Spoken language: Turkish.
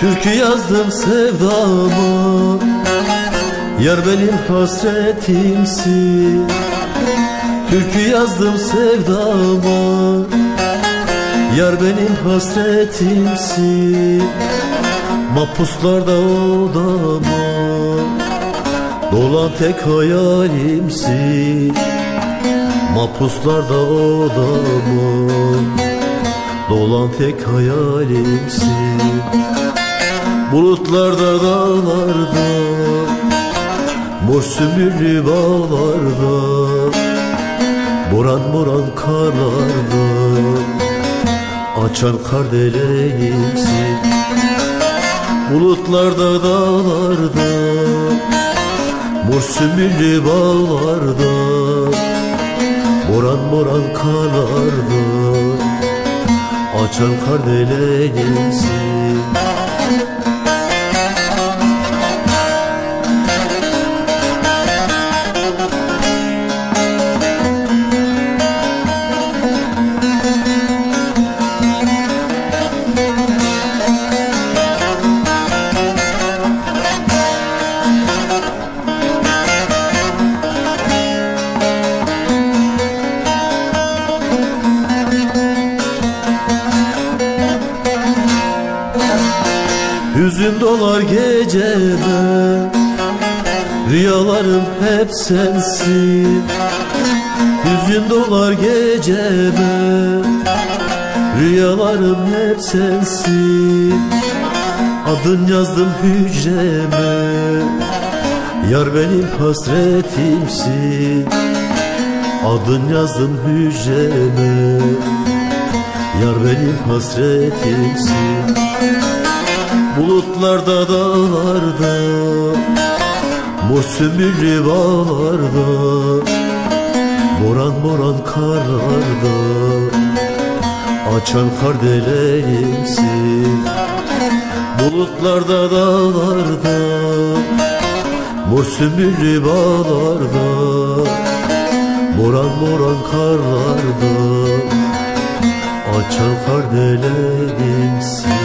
Türkü yazdım sevdamı Yar benim hasretimsin. Türkü yazdım sevdama Yar benim hasretimsin Mapuslarda odama Dolan tek hayalimsin Mapuslarda odama Dolan tek hayalimsin Bulutlarda dağlarda Mor sümbüllü bağlarda Boran boran karlarda Açan kardelenimsin Bulutlarda dağlarda Mor sümbüllü bağlarda Boran boran karlarda Açan kardelenimsin Hüzün dolar geceme Rüyalarım hep sensin. Hüzün dolar geceme Rüyalarım hep sensin. Adın yazdım hücreme Yar benim hasretimsin. Adın yazdım hücreme Yar benim hasretimsin Bulutlarda dağlarda Mor sümbüllü bağlarda Boran boran karlarda Açan kardelenimsin Bulutlarda dağlarda Mor sümbüllü bağlarda Boran boran karlarda Açan kardelenimsin